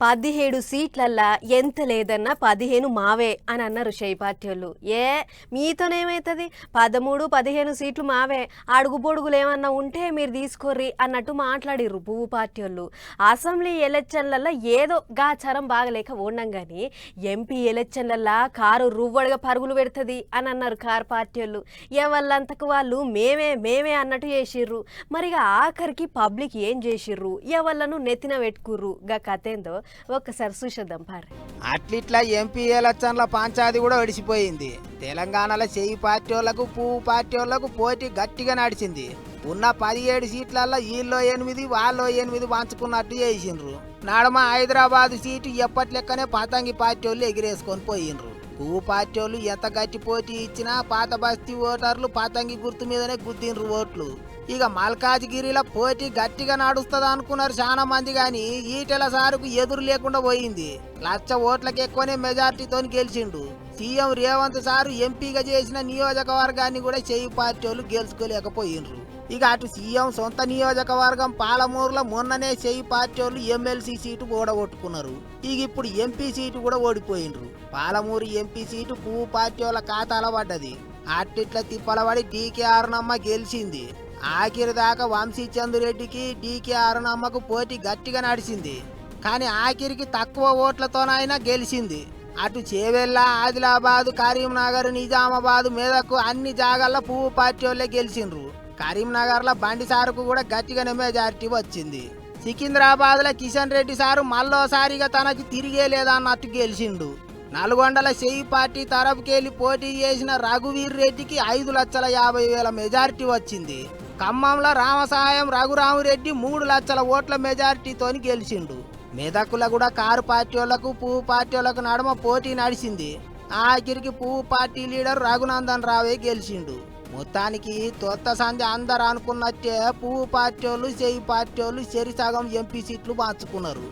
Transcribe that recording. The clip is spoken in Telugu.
పదిహేడు సీట్లల్లా ఎంత లేదన్నా పదిహేను మావే అని అన్నారు షై పార్టీ వాళ్ళు ఏ మీతోనేమవుతుంది పదమూడు పదిహేను సీట్లు మావే. అడుగు పొడుగులు ఏమన్నా ఉంటే మీరు తీసుకోర్రి అన్నట్టు మాట్లాడిర్రు పువ్వు పార్టీ వాళ్ళు అసెంబ్లీ ఎలక్షన్లల్లో ఏదో గాచారం బాగలేక ఉండం కానీ ఎంపీ ఎలక్షన్లల్లా కారు రువ్వడగా పరుగులు పెడుతుంది అని అన్నారు కారు పార్టీ వాళ్ళు ఎవళ్ళంతకు వాళ్ళు మేమే మేమే అన్నట్టు చేసిర్రు. మరి ఇక ఆఖరికి పబ్లిక్ ఏం చేసిర్రు? ఎవళ్ళను నెత్తిన పెట్టుకుర్రు? గా కథ ఏందో? ఒక్కసారి చూసేద్దాం పారు. అట్లిట్లా ఎంపీ ఎలక్షన్ల పంచాది కూడా ఒడిసిపోయింది తెలంగాణలో చెయ్యి పార్టీ వాళ్ళకు పువ్వు పార్టీ వాళ్ళకు పోటీ గట్టిగా నడిచింది. ఉన్న పదిహేడు సీట్లలో వీళ్ళు ఎనిమిది వాళ్ళు ఎనిమిది పంచుకున్నట్టు చేసిండ్రు. నడమ హైదరాబాద్ సీటు ఎప్పటి లెక్కనే పతంగి పార్టీ వాళ్ళు ఎగిరేసుకొని పోయిండ్రు. పువ్వు పార్టీ వాళ్ళు ఎంత గట్టి పోటీ ఇచ్చినా పాత బస్తీ ఓటర్లు పతంగి గుర్తు మీదనే గుద్దిండ్రు ఓట్లు. ఇక మల్కాజ్గిరిలో పోటీ గట్టిగా నడుస్తుంది అనుకున్నారు చాలా మంది కానీ ఈటెల సారుకు ఎదురు లేకుండా పోయింది. లక్ష ఓట్లకి ఎక్కువనే మెజార్టీతో గెలిచిండు. సీఎం రేవంత్ సారు ఎంపీగా చేసిన నియోజకవర్గాన్ని కూడా చెయ్యి పార్టీ వాళ్ళు గెలుచుకోలేకపోయిండ్రు ఇక అటు సీఎం సొంత నియోజకవర్గం పాలమూరులో మొన్ననే చెయ్యి పార్టీ వాళ్ళు ఎమ్మెల్సీ సీటు ఓడగొట్టుకున్నారు ఇక ఇప్పుడు ఎంపీ సీటు కూడా ఓడిపోయిండ్రు పాలమూరు ఎంపీ సీటు పువ్వు పార్టీ వాళ్ళ ఖాతాల పడ్డది. అట్టిట్ల తిప్పలబడి డీకే అరుణమ్మ గెలిచింది. ఆఖరి దాకా వంశీచంద్రెడ్డికి డీకే అరుణమ్మకు పోటీ గట్టిగా నడిచింది. కానీ ఆఖరికి తక్కువ ఓట్లతోనైనా గెలిచింది. అటు చేవెళ్ళ ఆదిలాబాద్ కరీంనగర్ నిజామాబాద్ మీదకు అన్ని జాగాల్లో పువ్వు పార్టీ వాళ్ళే గెలిచిండ్రు. కరీంనగర్లో బండి సారుకు కూడా గట్టిగానే మెజారిటీ వచ్చింది. సికింద్రాబాద్లో కిషన్ రెడ్డి సారు మళ్ళోసారిగా తనకి తిరిగే లేదన్నట్టు గెలిచిండు. నల్గొండల చెయ్యి పార్టీ తరపుకెళ్ళి పోటీ చేసిన రఘువీర్ రెడ్డికి ఐదు లక్షల యాభై వేల మెజారిటీ వచ్చింది. ఖమ్మంలో రామసాయం రఘురామరెడ్డి మూడు లక్షల ఓట్ల మెజారిటీతోని గెలిచిండు. మెదకుల కూడా కారు పార్టీ వాళ్ళకు పువ్వు పార్టీ వాళ్ళకు నడుమ పోటీ నడిచింది. ఆఖరికి పువ్వు పార్టీ లీడర్ రఘునందన్ రావే గెలిచిండు. మొత్తానికి తొత్త సంధ్య అందరు అనుకున్నట్టే పువ్వు పార్టీ వాళ్ళు చెయ్యి పార్టీ వాళ్ళు చెరి సగం ఎంపీ సీట్లు పంచుకున్నారు